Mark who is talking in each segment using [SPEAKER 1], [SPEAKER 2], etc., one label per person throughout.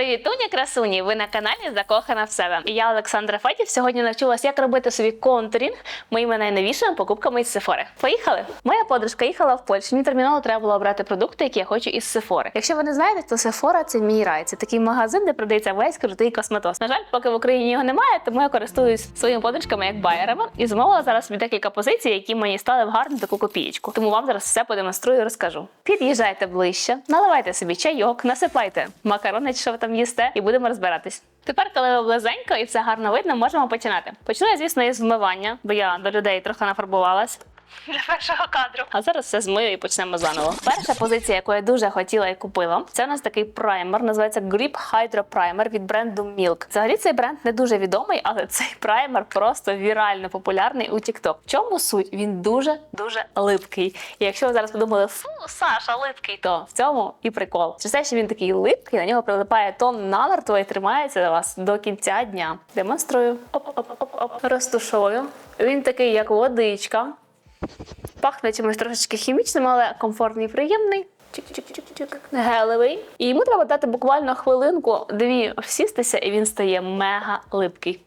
[SPEAKER 1] Привітуня, красуні! Ви на каналі Закохана в себе. Я Олександра Фетів. Сьогодні навчилась, як робити собі контурінг моїми найновішими покупками із Sephora. Поїхали! Моя подружка їхала в Польщу. Мені терміново треба було обрати продукти, які я хочу із Sephora. Якщо ви не знаєте, то Sephora – це мій рай. Це такий магазин, де продається весь крутий косметос. На жаль, поки в Україні його немає, тому я користуюсь своїми подружками як байерами і замовила зараз собі декілька позицій, які мені стали в гарну таку копієчку. Тому вам зараз все подемонструю і розкажу. Під'їжджайте ближче, наливайте собі чайок, насипайте макарони, чи що ви там їсте, і будемо розбиратись. Тепер, коли ви близенько і все гарно видно, можемо починати. Почну я, звісно, із вмивання, бо я до людей трохи нафарбувалась. Для першого кадру. А зараз все змию і почнемо заново. Перша позиція, яку я дуже хотіла і купила, це у нас такий праймер, називається Grip Hydro Primer від бренду Milk. Взагалі цей бренд не дуже відомий, але цей праймер просто вірально популярний у TikTok. В чому суть? Він дуже дуже липкий. І якщо ви зараз подумали, фу, Саша, липкий, то в цьому і прикол. Через те, що він такий липкий, на нього прилипає тон намертво і тримається у вас до кінця дня. Демонструю. Оп-оп-оп-оп. Розтушую. Він такий, як водичка. Пахне чимось трошечки хімічним, але комфортний і приємний. Гелевий. І йому треба дати буквально хвилинку, дві всістися, і він стає мега липкий.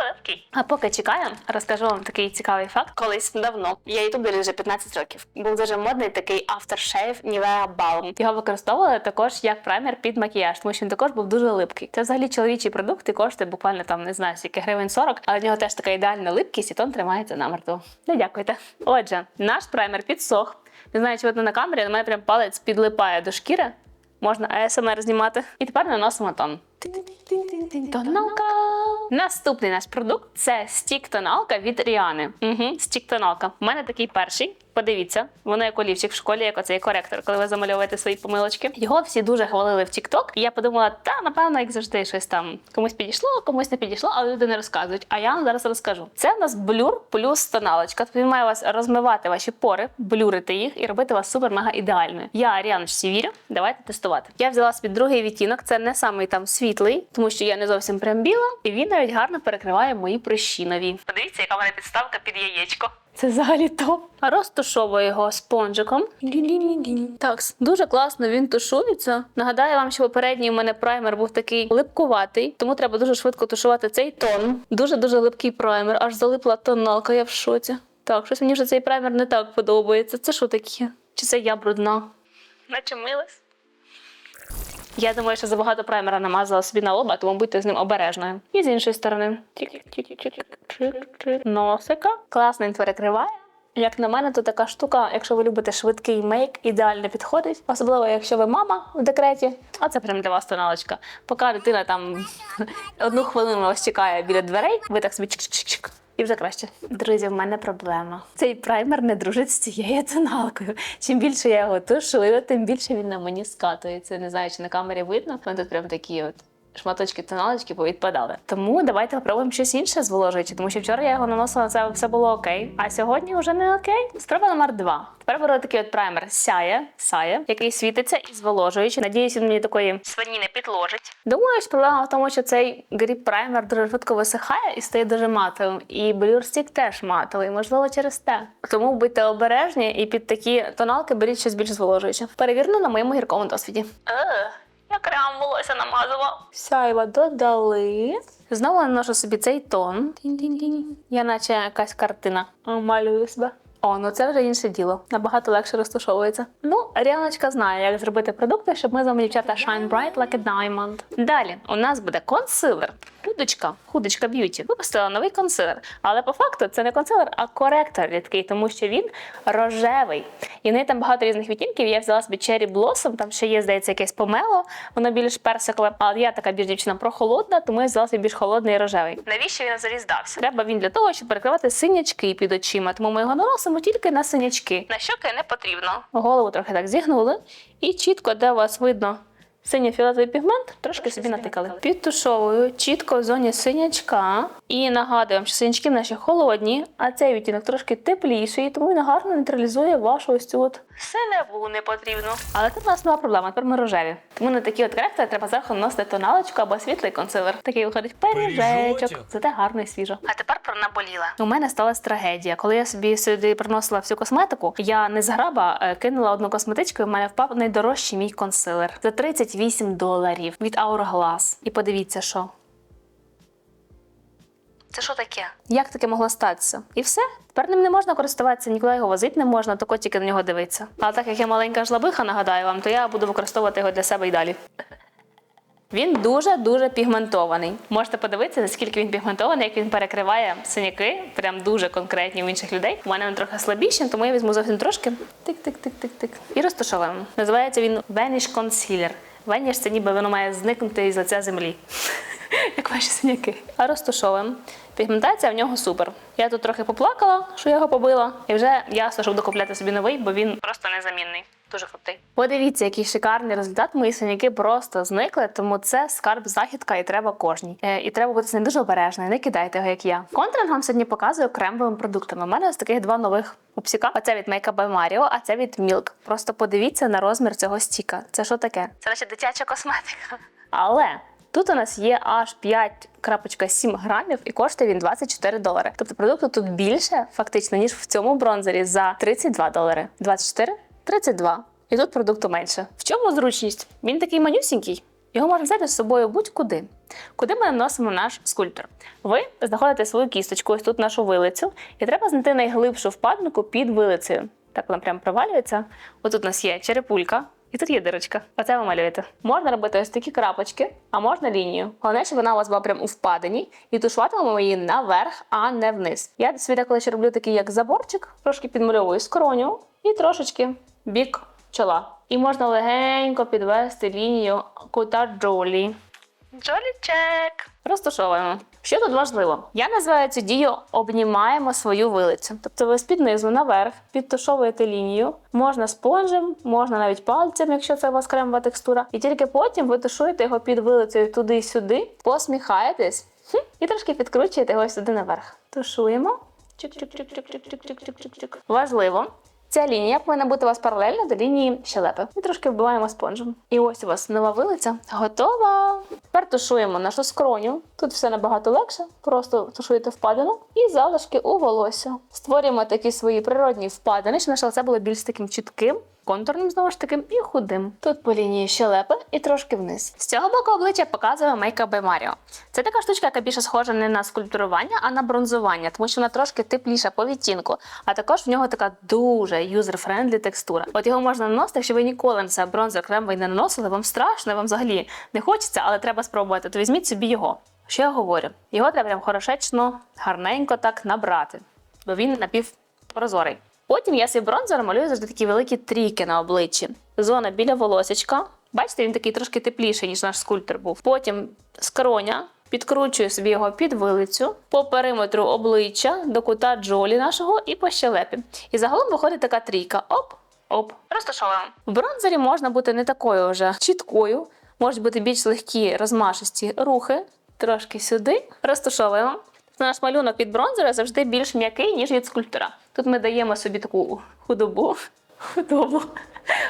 [SPEAKER 1] Липкий. А поки чекаємо, розкажу вам такий цікавий факт. Колись давно я ютубері вже 15 років. Був дуже модний такий aftershave Nivea Balm. Його використовували також як праймер під макіяж, тому що він також був дуже липкий. Це взагалі чоловічий продукт і коштує буквально там не знаю, скільки гривень 40, але в нього теж така ідеальна липкість, і тон тримається намертво. Не дякуйте. Отже, наш праймер підсох. Не знаю, чи видно на камері, але мене прям палець підлипає до шкіри. Можна ASMR знімати. І тепер наносимо тон. Тоналка. Наступний наш продукт це стік-тоналка від Ріани. Угу, стік-тоналка. У мене такий перший. Подивіться, воно як олівчик в школі, як оцей коректор, коли ви замальовуєте свої помилочки. Його всі дуже хвалили в TikTok. І я подумала, та напевно, як завжди, щось там комусь підійшло, комусь не підійшло, але люди не розказують. А я вам зараз розкажу. Це в нас блюр плюс тоналочка. Тобто він має вас розмивати ваші пори, блюрити їх і робити вас супер-мега ідеальною. Я Ріаночці вірю. Давайте тестувати. Я взяла собі другий відтінок. Це не самий там світлий, тому що я не зовсім прям біла, і він навіть гарно перекриває мої прищі нові. Подивіться, яка в мене підставка під яєчко. Це взагалі топ. Розтушовую його спонжиком. Так, дуже класно він тушується. Нагадаю вам, що попередній у мене праймер був такий липкуватий, тому треба дуже швидко тушувати цей тон. Дуже дуже липкий праймер, аж залипла тоналка, я в шоці. Так, щось мені вже цей праймер не так подобається. Це що таке? Чи це я брудна? Наче милась. Я думаю, що забагато праймера намазала собі на лоба, тому будьте з ним обережною. І з іншої сторони. Носика. Класно він перекриває. Як на мене, то така штука, якщо ви любите швидкий мейк, ідеально підходить. Особливо, якщо ви мама в декреті. А це прям для вас тоналочка. Поки дитина там одну хвилину вас чекає біля дверей, ви так собі чик-чик-чик. І вже краще. Друзі, в мене проблема. Цей праймер не дружить з цією тоналкою. Чим більше я його тушую, тим більше він на мені скатується. Не знаю, чи на камері видно. У тут прям такі от. Шматочки тоналочки повідпадали. Тому давайте попробуємо щось інше зволожуючи, тому що вчора я його наносила, це все було окей. А сьогодні вже не окей. Спроба номер два. Тепер беру такий от праймер сяє, сяє, який світиться і зволожуючи. Надіюсь, він мені такої свині не підложить. Думаю, що проблема в тому, що цей гріп праймер дуже швидко висихає і стає дуже матовим. І блюрстік теж матовий, можливо, через те. Тому будьте обережні і під такі тоналки беріть щось більш зволожуюче. Перевірено на моєму гіркому досвіді. Я крем волосся намазала. Сяйла додали. Знову наношу собі цей тон. Я наче якась картина. Малюю себе. О, ну це вже інше діло. Набагато легше розташовується. Ну, Ріаночка знає, як зробити продукти, щоб ми з вами дівчата shine bright like a diamond. Далі у нас буде консилер. Худочка, худочка б'юті. Випустила новий консилер. Але по факту це не консилер, а коректор рідкий, тому що він рожевий. І в неї там багато різних відтінків. Я взяла собі Cherry Blossom, там ще є, здається, якесь помело, воно більш персикове. Але я така більш дівчина прохолодна, тому я взяла собі більш холодний і рожевий. Навіщо він взагалі? Треба він для того, щоб перекривати синячки під очима. Тому ми його наносимо тільки на синячки. На щоки не потрібно. Голову трохи так зігнули, і чітко, де у вас видно. Синьо-фіолетовий пігмент трошки собі натикали. Підтушовую чітко в зоні синячка. І нагадую що синячки наші холодні, а цей відтінок трошки тепліший, тому він гарно нейтралізує вашу ось цю от Синеву не потрібно. Але тут у нас нова проблема, тепер ми рожеві. Тому на такі от коректори треба зверху наносити тоналочку або світлий консилер. Такий виходить пиріжечок. Зате гарно і свіжо. А тепер про наболіле. У мене сталася трагедія. Коли я собі сюди приносила всю косметику, я не зграба е, кинула одну косметичку, і в мене впав найдорожчий мій консилер за 38 доларів від Hourglass. І подивіться, що. Це що таке? Як таке могло статися? І все. Тепер ним не можна користуватися, нікуди його возити не можна, тако тільки на нього дивитися. А так як я маленька жлобиха, нагадаю вам, то я буду використовувати його для себе і далі. Він дуже-дуже пігментований. Можете подивитися, наскільки він пігментований, як він перекриває синяки, прям дуже конкретні у інших людей. У мене він трохи слабіший, тому я візьму зовсім трошки. Тик-тик-тик-тик-тик. І розташовуємо. Називається він Vanish Concealer. Vanish – це ніби воно має зникнути із лиця землі. Як ваші синяки. А розташовуємо. Пігментація в нього супер. Я тут трохи поплакала, що я його побила, і вже ясно, що буду купляти собі новий, бо він просто незамінний. Дуже крутий. Подивіться, який шикарний результат. Мої синяки просто зникли, тому це скарб західка і треба кожній. Е, і треба бути з ним дуже обережною. Не кидайте його, як я. Контринг вам сьогодні показую кремовими продуктами. У мене ось таких два нових пупсіка. Оце від Makeup by Mario, а це від Milk. Просто подивіться на розмір цього стіка. Це що таке? Це наче дитяча косметика. Але Тут у нас є аж 5,7 грамів і коштує він 24 долари. Тобто продукту тут більше фактично, ніж в цьому бронзері за 32 долари. 24? 32. І тут продукту менше. В чому зручність? Він такий манюсінький. Його можна взяти з собою будь-куди. Куди ми наносимо наш скульптор? Ви знаходите свою кісточку, ось тут нашу вилицю, і треба знайти найглибшу впаднику під вилицею. Так вона прям провалюється. Отут у нас є черепулька, і тут є дирочка. Оце ви малюєте. Можна робити ось такі крапочки, а можна лінію. Головне, щоб вона у вас була прям у впадині, і тушуватимемо її наверх, а не вниз. Я собі деколи ще роблю такий як заборчик, трошки підмальовую скроню і трошечки бік чола. І можна легенько підвести лінію кута Джолі. Джолічек. Розташовуємо. Що тут важливо? Я називаю цю дію обнімаємо свою вилицю. Тобто ви з-під низу наверх підтушовуєте лінію. Можна спонжем, можна навіть пальцем, якщо це у вас кремова текстура. І тільки потім ви тушуєте його під вилицею туди-сюди, посміхаєтесь хм, і трошки підкручуєте його сюди наверх. Тушуємо. Важливо. Ця лінія повинна бути у вас паралельно до лінії щелепи. І трошки вбиваємо спонжем. І ось у вас нова вилиця готова. Тепер тушуємо нашу скроню. Тут все набагато легше. Просто тушуєте впадину і залишки у волосся. Створюємо такі свої природні впадини, щоб наше лице було більш таким чітким. Контурним знову ж таки і худим. Тут по лінії щелепи і трошки вниз. З цього боку обличчя показує Makeup by Mario. Це така штучка, яка більше схожа не на скульптурування, а на бронзування, тому що вона трошки тепліша по відтінку. А також в нього така дуже юзер-френдлі текстура. От його можна наносити, якщо ви ніколи на себе бронзер кремовий не наносили, вам страшно, вам взагалі не хочеться, але треба спробувати. То візьміть собі його. Що я говорю? Його треба прям хорошечно, гарненько так набрати, бо він напівпрозорий. Потім я свій бронзер малюю завжди такі великі трійки на обличчі. Зона біля волосечка. Бачите, він такий трошки тепліший, ніж наш скульптор був. Потім скроня. Підкручую собі його під вилицю по периметру обличчя до кута джолі нашого і по щелепі. І загалом виходить така трійка. Оп, оп. Розташовуємо. В бронзері можна бути не такою вже чіткою, можуть бути більш легкі розмашисті рухи. Трошки сюди. Розташовуємо. Наш малюнок від бронзера завжди більш м'який, ніж від скульптора. Тут ми даємо собі таку худобу, худобу,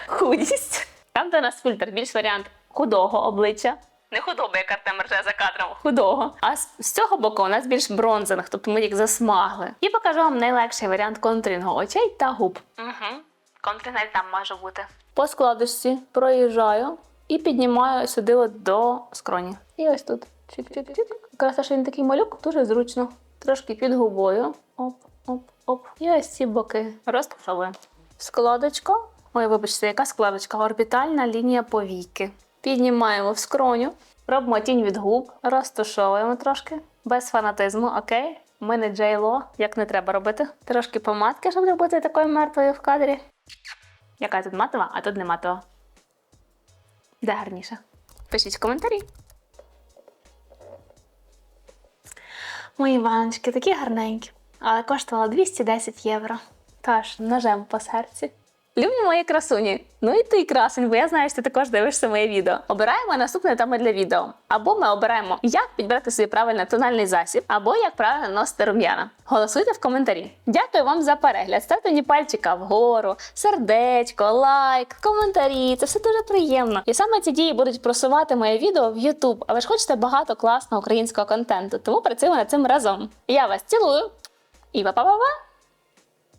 [SPEAKER 1] худість. Там, де у нас фільтр, більш варіант худого обличчя. Не худоби, як Артем рже за кадром, худого. А з, з цього боку у нас більш бронзинг, тобто ми їх засмагли. І покажу вам найлегший варіант контрингу очей та губ. Угу. Контринг навіть там може бути. По складочці проїжджаю і піднімаю сюди от до скроні. І ось тут. Чик-чик-чик. Якраз що він такий малюк, дуже зручно. Трошки під губою. Оп, оп, оп. І ось ці боки розташовуємо. Складочка. Ой, вибачте, яка складочка? Орбітальна лінія повіки. Піднімаємо в скроню, робимо тінь від губ, розташовуємо трошки. Без фанатизму, окей. Ми не Джейло, як не треба робити. Трошки помадки, щоб не бути такою мертвою в кадрі. Яка тут матова, а тут не матова. Де гарніше? Пишіть в коментарі. Мої баночки такі гарненькі, але коштувала 210 євро. Тож ножем по серці. Любі мої красуні. Ну і ти, красунь, бо я знаю, що ти також дивишся моє відео. Обираємо наступне теми для відео. Або ми обираємо, як підбирати собі правильно тональний засіб, або як правильно наносити рум'яна. Голосуйте в коментарі. Дякую вам за перегляд. Ставте мені пальчика вгору, сердечко, лайк, коментарі. Це все дуже приємно. І саме ці дії будуть просувати моє відео в YouTube. А ви ж хочете багато класного українського контенту, тому працюємо над цим разом. Я вас цілую і па-па-па-па!